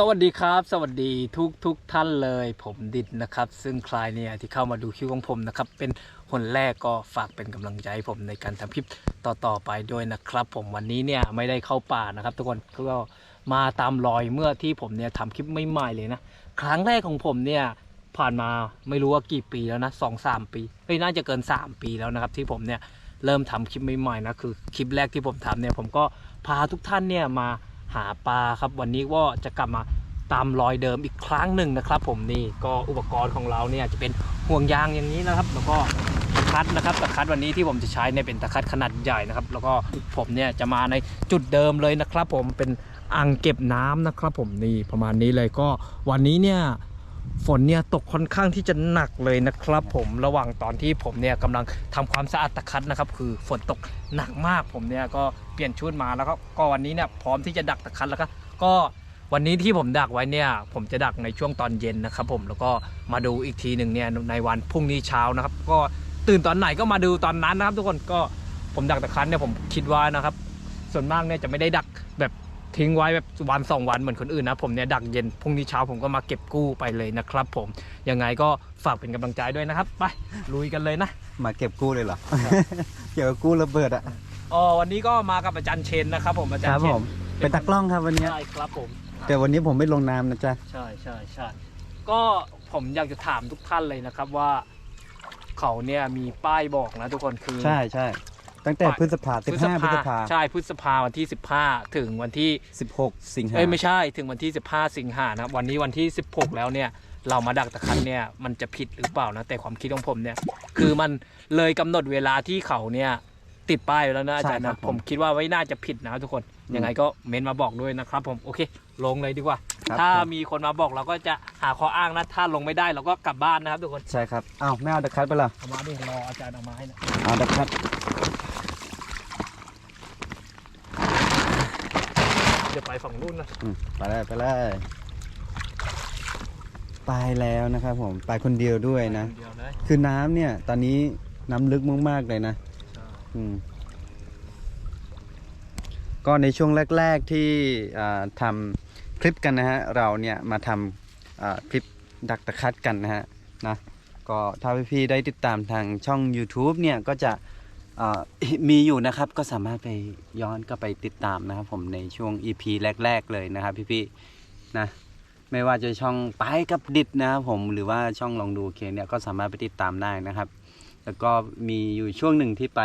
สวัสดีครับ สวัสดีทุกทุกท่านเลย ผมดิดนะครับ ซึ่งใครเนี่ยที่เข้ามาดูคลิปของผมนะครับ เป็นคนแรกก็ฝากเป็นกำลังใจให้ผมในการทำคลิปต่อๆไปด้วยนะครับ ผมวันนี้เนี่ยไม่ได้เข้าป่านะครับ ทุกคนก็มาตามรอยเมื่อที่ผมเนี่ยทำคลิปไม่ใหม่เลยนะ ครั้งแรกของผมเนี่ยผ่านมาไม่รู้ว่ากี่ปีแล้วนะสองสามปีเฮ้ยน่าจะเกิน 3 ปีแล้วนะครับ ที่ผมเนี่ยเริ่มทำคลิปใหม่ๆนะคือคลิปแรกที่ผมทำเนี่ยผมก็พาทุกท่านเนี่ยมา หาปลาครับ วันนี้ก็จะกลับมาตามรอยเดิมอีกครั้งหนึ่งนะครับผมนี่ก็อุปกรณ์ของเราเนี่ยจะเป็นห่วงยางอย่างนี้นะครับ แล้วก็ตะคัดนะครับตะคัดวันนี้ที่ผมจะใช้เนี่ยเป็นตะคัดขนาดใหญ่นะครับ แล้วก็ผมเนี่ยจะมาในจุดเดิมเลยนะครับ ผมเป็นอ่างเก็บน้ำนะครับ ผมนี่ประมาณนี้เลยก็วันนี้เนี่ย ฝนเนี่ยตกค่อนข้างที่จะหนักเลยนะครับ ผมระหว่างตอนที่ผมเนี่ยกำลังทำความสะอาดตะคัดนะครับคือฝนตกหนักมากผมเนี่ยก็เปลี่ยนชุดมาแล้วก็ก็วันนี้เนี่ยพร้อมที่จะดักตะคัดแล้วก็ก็วันนี้ที่ผมดักไว้เนี่ยผมจะดักในช่วงตอนเย็นนะครับ ผมแล้วก็มาดูอีกทีหนึ่งเนี่ยในวันพรุ่งนี้เช้านะครับ ก็ตื่นตอนไหนก็มาดูตอนนั้นนะครับ ทุกคนก็ผมดักตะคัดเนี่ยผมคิดว่านะครับ ส่วนมากเนี่ยจะไม่ได้ดัก ทิ้งไว้แบบวันสองวันเหมือนคนอื่นนะผมเนี่ยดักเย็นพรุ่งนี้เช้าผมก็มาเก็บกู้ไปเลยนะครับ ผมยังไงก็ฝากเป็นกำลังใจด้วยนะครับ ไปลุยกันเลยนะ มาเก็บกู้เลยเหรอเกี่ยวกับกู้ระเบิดอะอ๋อวันนี้ก็มากับอาจารย์เชนนะครับ ผมอาจารคย์รับเชผนมเป็นตากล้องครับวันเนี้ยใช่ครับผม แต่วันนี้ผมไม่ลงน้ำนะจ๊ะใช่ใช่ใช่ก็ผมอยากจะถามทุกท่านเลยนะครับว่า เขาเนี่ยมีป้ายบอกนะทุกคนคือใช่ใช่ ตั้งแต่พฤษภาสิบห้าพฤษภาใช่พฤษภาวันที่ 15 ถึงวันที่สิบหกสิงหาเอ้ยไม่ใช่ถึงวันที่ 15 สิงหานะครับวันนี้วันที่ 16 แล้วเนี่ยเรามาดักตะคันเนี่ยมันจะผิดหรือเปล่านะแต่ความคิดของผมเนี่ย คือมันเลยกำหนดเวลาที่เขาเนี่ยติดป้ายไว้แล้วนะอาจารย์ใช่ครันะบผมผมคิดว่าไม่น่าจะผิดนะครับทุกคนอืมยังไงก็เม้นมาบอกด้วยนะครับ ผมโอเค ลงเลยดีกว่าครับถ้าผมมีคนมาบอกเราก็จะหาข้ออ้างนะถ้าลงไม่ได้เราก็กลับบ้านนะครับทุกคนใช่ครับอ้าวไม่เอาตะคัดไปเหรอเอามาดิรออาจารย์เอามาให้นะเอาตะคัด เดี๋ยวไปฝั่งนู้นนะอืมไปเลยไปเลยไปแล้วนะครับผมไปคนเดียวด้วยนะ เดียวเลยคือน้ำเนี่ยตอนนี้น้ำลึกมากๆเลยนะ ใช่อืมก็ในช่วงแรก ๆ ที่อ่าทำคลิปกันนะฮะ เราเนี่ยมาทำอ่าคลิปดักตะคัดกันนะฮะนะก็ถ้าพี่ๆได้ติดตามทางช่อง YouTube เนี่ยก็จะอ่า มีอยู่นะครับก็สามารถไปย้อนก็ไปติดตามนะครับ ผมในช่วง EP แรก ๆ เลยนะครับ พี่ๆนะไม่ว่าจะช่องไปกับดิดนะครับผมหรือว่าช่องลองดูเคเนี่ยก็สามารถไปติดตามได้นะครับ แล้วก็มีอยู่ช่วงหนึ่งที่ไป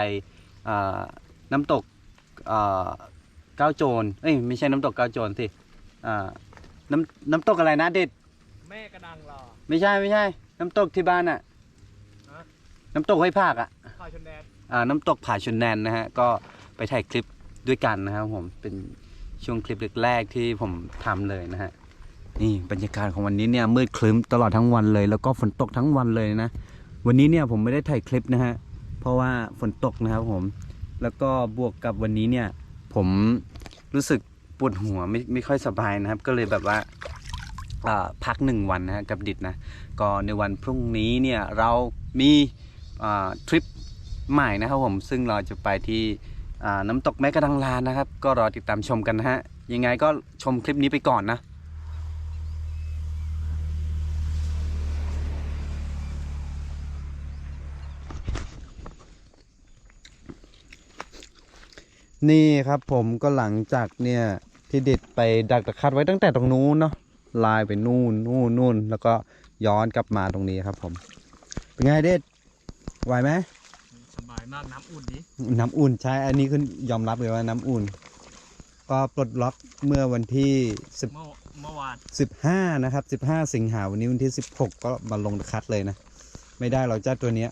อ่าน้ำตกอ่าเก้าโจรเอ้ยไม่ใช่น้ำตกเก้าโจรสิอ่าน้ำน้ำตกอะไรนะเด็ดแม่กระดังรอไม่ใช่ไม่ใช่ น้ำตกที่บ้านอะฮะน้ำตกห้วยภาคอะ ข้าวชนแดนอ่าน้ำตกผาชนแนนนะฮะก็ไปถ่ายคลิปด้วยกันนะครับผมเป็นช่วงคลิปแรกๆที่ผมทำเลยนะฮะนี่บรรยากาศของวันนี้เนี่ยมืดครึ้มตลอดทั้งวันเลย แล้วก็ฝนตกทั้งวันเลยนะ วันนี้เนี่ยผมไม่ได้ถ่ายคลิปนะฮะเพราะว่าฝนตกนะครับผมแล้วก็บวกกับวันนี้เนี่ย ผมรู้สึกปวดหัวไม่ไม่ค่อยสบายนะครับ ก็เลยแบบว่าอ่าพักหนึ่งวันนะฮะกับดิดนะ ก็ในวันพรุ่งนี้เนี่ยเรามีอ่าทริป ใหม่นะครับผมซึ่งเราจะไปที่น้ำตกแม่กระดังลานนะครับ ก็รอติดตามชมกันนะฮะยังไงก็ชมคลิปนี้ไปก่อนนะนี่ครับผมก็หลังจากเนี่ยที่เด็ดไปดักตะคัดไว้ตั้งแต่ตรงนู้นเนาะลายไปนู่นนู่นนู่นแล้วก็ย้อนกลับมาตรงนี้ครับผม เป็นไงเด็ดไหวไหม สบายมากน้ำอุ่นดีน้ำอุ่นใช่อันนี้คือยอมรับเลยว่าน้ำอุ่น ก็ปลดล็อกเมื่อวันที่10 เมื่อเมื่อวาน15นะครับ15 สิงหาวันนี้วันที่ 16 ก็มาลงตะคัดเลยนะ ไม่ได้เราจ้าตัวเนี้ย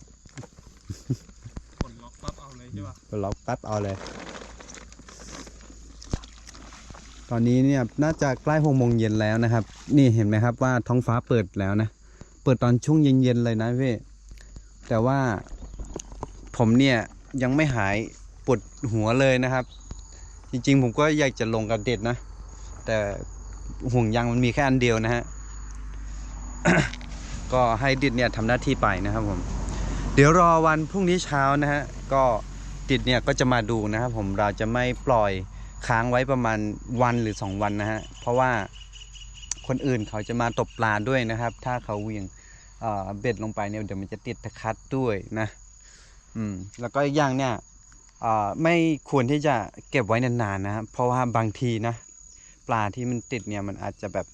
กดล็อกปั๊บเอาเลยใช่ป่ะปลดล็อกแป๊บเอาเลย ตอนนี้เนี่ยน่าจะใกล้หกโมงเย็นแล้วนะครับ นี่เห็นไหมครับว่าท้องฟ้าเปิดแล้วนะ เปิดตอนช่วงเย็นๆเลยนะพี่แต่ว่า ผมเนี่ยยังไม่หายปวดหัวเลยนะครับ จริงๆ ผมก็อยากจะลงกับเด็ดนะ แต่ห่วงยางมันมีแค่อันเดียวนะฮะก็ให้ดิดเนี่ยทำหน้าที่ไปนะครับผม เดี๋ยวรอวันพรุ่งนี้เช้านะฮะก็ดิดเนี่ยก็จะมาดูนะครับผมเราจะไม่ปล่อยค้างไว้ประมาณวันหรือ 2 วันนะฮะเพราะว่าคนอื่นเขาจะมาตกปลาด้วยนะครับ ถ้าเขาเวียงเอ่อเบ็ดลงไปเนี่ยเดี๋ยวมันจะติดตะคัดด้วยนะ อืมแล้วก็อีกอย่างเนี่ยเอ่อไม่ควรที่จะเก็บไว้นานๆนะครับเพราะว่าบางทีนะปลาที่มันติดเนี่ยมันอาจจะแบบ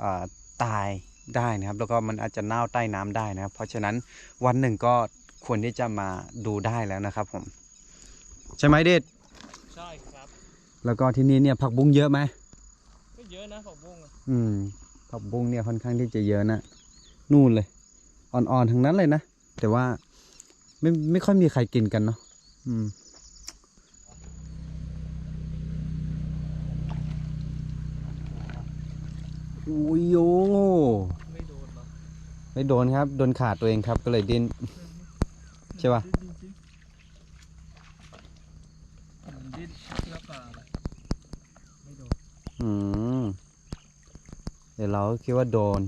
เอ่อตายได้นะครับ แล้วก็มันอาจจะเน่าใต้น้ำได้นะครับ เพราะฉะนั้นวันหนึ่งก็ควรที่จะมาดูได้แล้วนะครับผม ใช่ไหมเด็ดใช่ครับ แล้วก็ที่นี่เนี่ยผักบุ้งเยอะไหมก็เยอะนะผักบุ้งอะอืมผักบุ้งเนี่ยค่อนข้างที่จะเยอะนะนู่นเลย อ่อนๆทั้งนั้นเลยนะแต่ว่า ไม่ไม่ค่อยมีใครกินกันเนาะอืมอุ้ยโยไม่โดนหรอไม่โดนครับ โดนขาดตัวเองครับ ก็เลยดิ้นใช่ปะดิ้นแล้วก็อะไม่โดนอืมเดี๋ยวเราคิดว่าโดน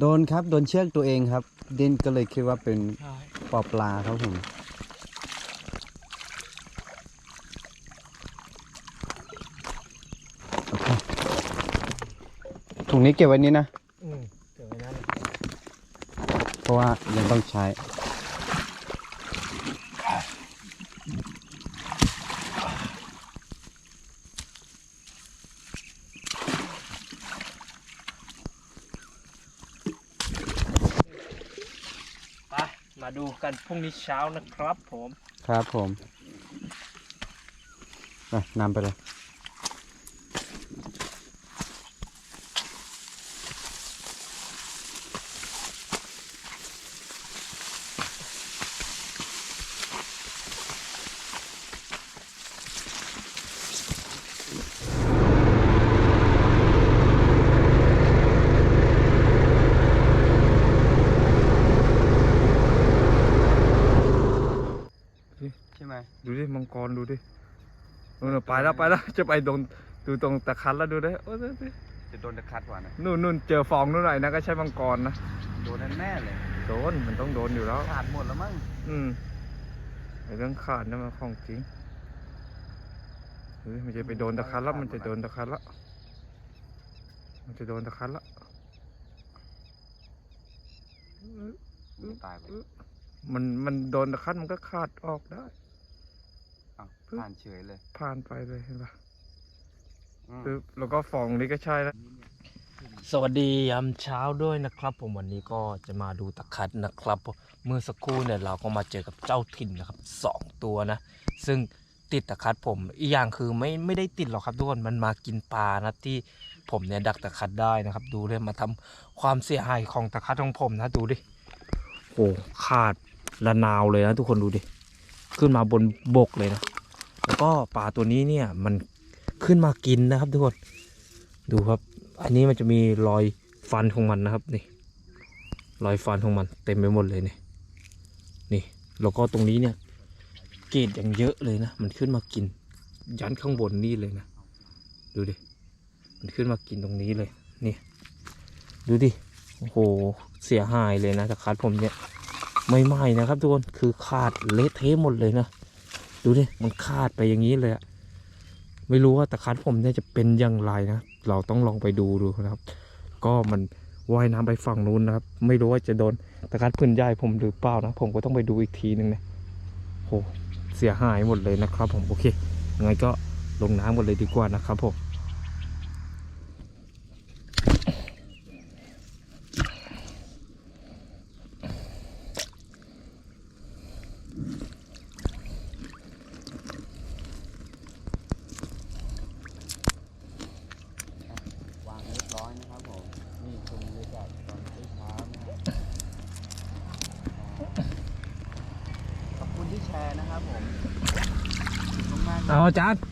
โดนครับ โดนเชือกตัวเองครับ ดิ้นก็เลยคิดว่าเป็นใช่ ปอปลาครับผมถุงนี้เก็บไว้นี้นะ อืมเกิดไว้นั่นแหละเพราะว่ายังต้องใช้ ไปมาดู กันพรุ่งนี้เช้านะครับผม ครับผม ไปนำไปเลย ใช่ไหม ดูดิมังกรดูดิเออ ไปแล้วไปแล้วจะไปตรงดูตรงตะคันแล้วดูดิโอ้ดูดิจะโดนตะคัดว่ะนะนู่นนู่นเจอฟองนู่นหน่อยนะก็ใช่มังกรนะโดนแน่ๆเลยโดนมันต้องโดนอยู่แล้วขาดหมดแล้วมั้งอืมไอ้เรื่องขาดนั่นมันของจริงเฮ้ยมันจะไปโดนตะคันแล้วมันจะโดนตะคันแล้วมันจะโดนตะคันแล้วมันตายไปมันมันโดนตะคันมันก็ขาดออกได้ อ้าวผ่านเฉยเลย ผ่านไปเลยเห็นปะอืมปึ๊บแล้วก็ฟองนี้ก็ใช่แล้วสวัสดียามเช้าด้วยนะครับ ผมวันนี้ก็จะมาดูตะคัดนะครับ เมื่อสักครู่เนี่ยเราก็มาเจอกับเจ้าถิ่นนะครับสองตัวนะ ซึ่งติดตะคัดผม อีกอย่างคือไม่ไม่ได้ติดหรอกครับทุกคนมันมากินปลานะที่ผมเนี่ยดักตะคัดได้นะครับ ดูเลยมาทำความเสียหายของตะคัดของผมนะดูดิโอ้ขาดระนาวเลยนะทุกคนดูดิขึ้นมาบนบกเลยนะ แล้วก็ปลาตัวนี้เนี่ยมันขึ้นมากินนะครับทุกคนดูครับ อันนี้มันจะมีรอยฟันของมันนะครับนี่รอยฟันของมันเต็มไปหมดเลยนี่นี่แล้วก็ตรงนี้เนี่ยเกล็ดอย่างเยอะเลยนะ มันขึ้นมากิน ยันข้างบนนี่เลยนะ ดูดิ มันขึ้นมากินตรงนี้เลย นี่ ดูดิ โอ้โห เสียหายเลยนะตะคัดผมเนี่ย ไม่ไหม้นะครับทุกคน คือขาดเละเทะหมดเลยนะ ดูดิมันขาดไปอย่างนี้เลยอะไม่รู้ว่าตะคัดผมเนี่ยจะเป็นอย่างไรนะ เราต้องลองไปดูดูนะครับ ก็มันว่ายน้ำไปฝั่งนู้นนะครับ ไม่รู้ว่าจะโดนตะคัดพื้นใหญ่ผมหรือเปล่านะ ผมก็ต้องไปดูอีกทีหนึ่งนะโหเสียหายหมดเลยนะครับ ผมโอเคยังไงก็ลงน้ำกันเลยดีกว่านะครับผม วางเรียบร้อยนะครับผม นี่ชมบรรยากาศตอนเช้าๆนะครับขอบคุณที่แชร์นะครับผมข อบคุ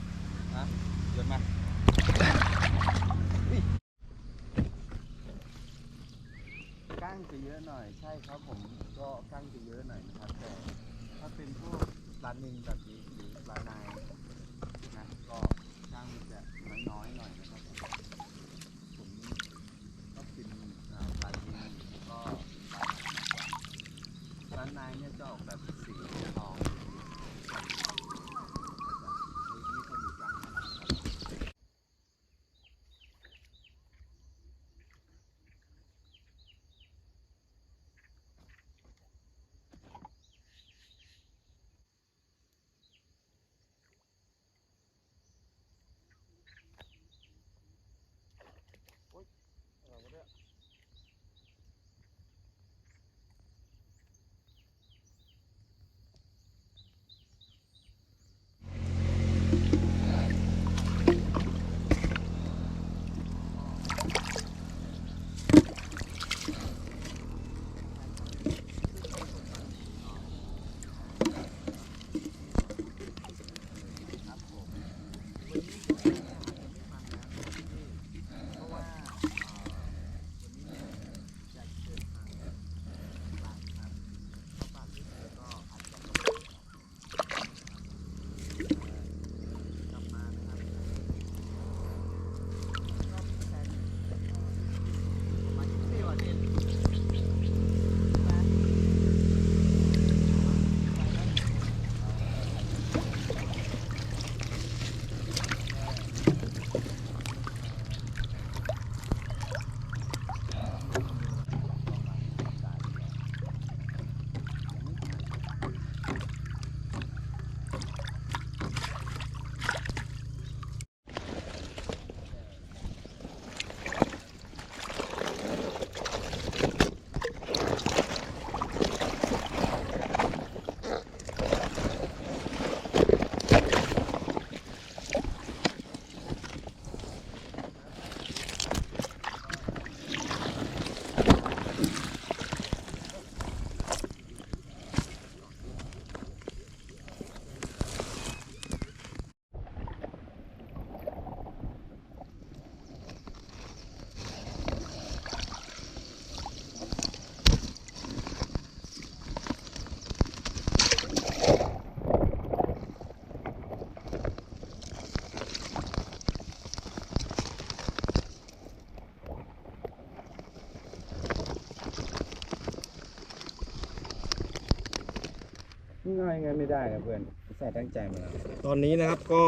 ง่ายไม่ได้นะเพื่อนใส่ตั้งใจมาแล้วตอนนี้นะครับก็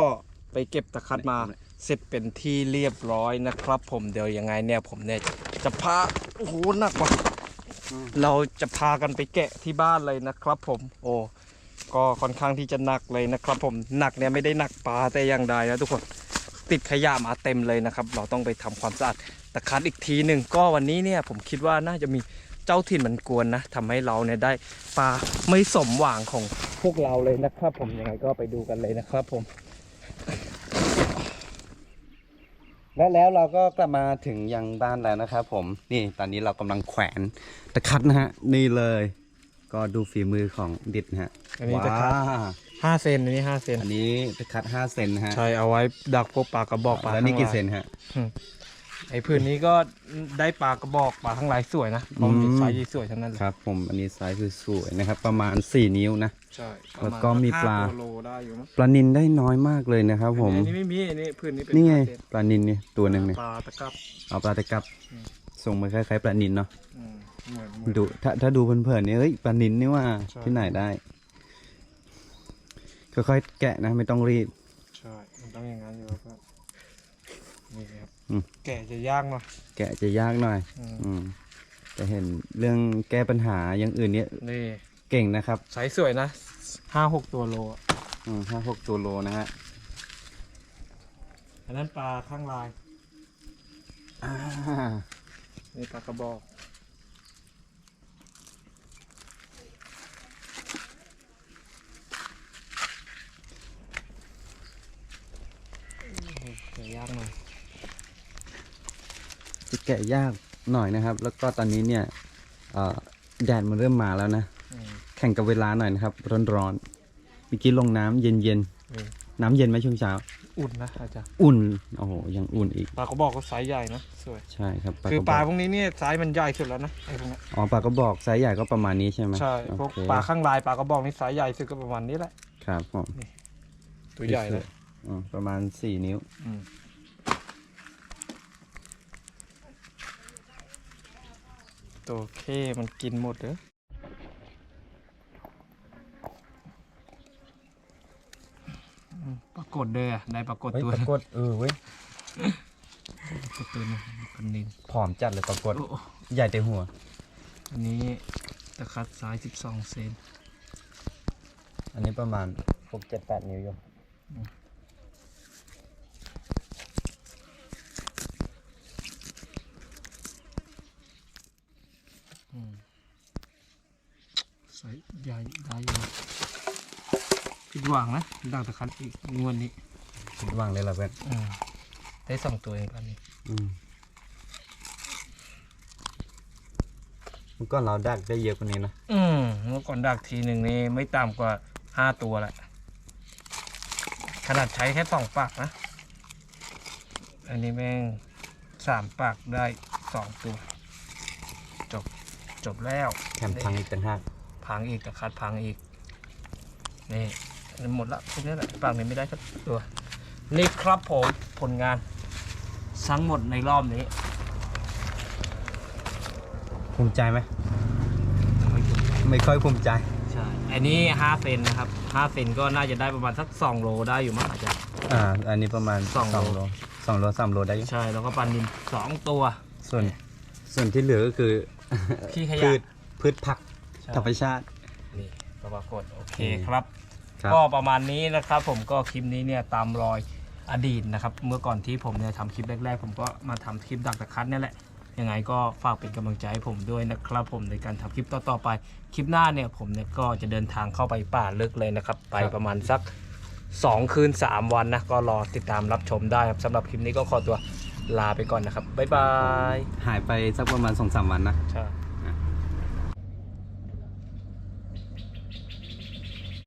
ไปเก็บตะคัดมาเสร็จเป็นที่เรียบร้อยนะครับ ผมเดี๋ยวยังไงเนี่ยผมเนี่ยจะพาโอ้โหหนักว่ะเราจะพากันไปแกะที่บ้านเลยนะครับ ผม โอ้ก็ค่อนข้างที่จะหนักเลยนะครับ ผมหนักเนี่ยไม่ได้หนักปลาแต่อย่างใดนะทุกคนติดขยะมาเต็มเลยนะครับ เราต้องไปทำความสะอาดตะคัดอีกทีหนึ่งก็วันนี้เนี่ยผมคิดว่าน่าจะมี จ้าถิ่นมันกวนนะทำให้เราเนี่ยได้ปลาไม่สมหวังของพวกเราเลยนะครับ ผมยังไงก็ไปดูกันเลยนะครับผม และแล้วเราก็กลับมาถึงยังบ้านแล้วนะครับผมนี่ตอนนี้เรากำลังแขวนตะคัดนะฮะนี่เลย ก็ดูฝีมือของดิดนะฮะอันนี้ตะคัดว้าห้าเซนอันนี้ห้าเซนอันนี้ตะคัด5เซนนะฮะใช่เอาไว้ดักพวกปลากระบอกปลาแล้วนี่กี่เซข้างนลายฮะ ไอ้พื้นนี้ก็ได้ปลากระบอกปลาข้างลายสวยนะเพราะมันเป็นอืมไซส์สวยทั้งนั้นเลยครับ ผมอันนี้ไซส์คือสวยนะครับ ประมาณ 4 นิ้วนะ ใช่แล้วก็มีปลา ห้โลได้อยู่มั้งปลานินได้น้อยมากเลยนะครับ ผม อันนี้ไม่มีอันนี้พื้นนี้เป็นนี่ไงห้าเซปลานินเนี่ยตัวหนึ่งเนี่ยปลาตะกับ เอาปลาตะกับอืม ส่งมาคล้ายๆปลานินเนาะอืมเหมือนเหมือน ดูถ้าถ้าดูเพลินๆเนี่ยเฮ้ยปลานินนี่ว่าใช่ ที่ไหนได้ค่อยๆแกะนะไม่ต้องรีบใช่มันต้องอย่างนั้นอยู่ครับนี่ครับอืม แกะจะยากหน่อยแกะจะยากหน่อยอืมอืมแต่เห็นเรื่องแก้ปัญหาอย่างอื่นเนี่ยนี่เก่งนะครับไซส์สวยนะห้าหกตัวโลอะอืมห้าหกตัวโลนะฮะอันนั้นปลาข้างลาย อ่า นี่ปลากระบอกแกะยากหน่อย จะ แกะยากหน่อยนะครับ แล้วก็ตอนนี้เนี่ยเอ่อแดดมันเริ่มมาแล้วนะอืมแข่งกับเวลาหน่อยนะครับ ร้อนๆเมื่อกี้ลงน้ำเย็นอืมๆน้ำเย็นไหมช่วงเช้า อุ่นนะอาจารย์อุ่นโอ้โหยังอุ่นอีกปลากระบอกก็ไซส์ใหญ่นะสวยใช่ครับคือกระบปลากพวกนี้เนี่ยไซส์มันใหญ่สุดแล้วนะไอ้พวกเนี้ยอ๋อปลากระบอกไซส์ใหญ่ก็ประมาณนี้ใช่ไหมใช่พวกโอเคปลาข้างลายปลากระบอกนี่ไซส์ใหญ่สุดก็ประมาณนี้แหละครับผมตัวใหญ่เลยอืมประมาณสี่นิ้ว อืม ตัวเคมันกินหมดเลยอืมปรากฏเลยอะได้ปรากฏเฮ้ยตัวปรากฏเออเว้ยปรากฏตัวหนึงกันนินผอมจัดเลยปรากฏ โอ้โอ้ใหญ่แต่หัว อันนี้ตะคัดซ้ายสิบสองเซนอันนี้ประมาณหกเจ็ดแปดนิ้วอยู่ ใส่ใหญ่ได้อยู่ผิด หวังนะดังตะคัดอีกงวดนี้คิดว่างเลยล่ะเพื่อนอืมได้สองตัวเองตอนนี้อืมเมื่อก่อนเราดักได้เยอะกว่านี้นะอืมเมื่อก่อนดักทีหนึ่งนี่ไม่ต่ำกว่าห้าตัวแหละขนาดใช้แค่สองปากนะ อันนี้แม่งสามปากได้สองตัว จบจบแล้วแถมพังอีกเป็นห้ากพังอีกตะคัดพังอีก นี่อันนี้ หมดละแค่นี้แหละปากนี้ไม่ได้สักตัว นี่ครับผมผลงานทั้งหมดในรอบนี้ภูมิใจไหมไม่ถูกไม่ค่อยภูมิใจใช่อันนี้ห้าเซนนะครับห้าเซนก็น่าจะได้ประมาณสักสองโลได้อยู่มั้งอาจจะอ่าอันนี้ประมาณสองโลโลสองโลสามโลได้อยู่ใช่แล้วก็ปลานินสองตัว ส่วนส่วนที่เหลือก็คือขี้ขพืยะชพืชผักใช่ธรรมชาตินี่ปรากฏโอเคอืมครับครับ ก็ประมาณนี้นะครับ ผมก็คลิปนี้เนี่ยตามรอยอดีตนะครับ เมื่อก่อนที่ผมเนี่ยทำคลิปแรกๆ ผมก็มาทำคลิปดักตะคัดเนี่ยแหละยังไงก็ฝากเป็นกำลังใจให้ผมด้วยนะครับ ผมในการทำคลิปต่อๆไป คลิปหน้าเนี่ยผมเนี่ยก็จะเดินทางเข้าไปป่าลึกเลยนะครับ ไปประมาณสัก 2 คืน 3 วันนะก็รอติดตามรับชมได้ครับสำหรับคลิปนี้ก็ขอตัวลาไปก่อนนะครับบ๊ายบายหายไปสักประมาณสองสามวันนะใช่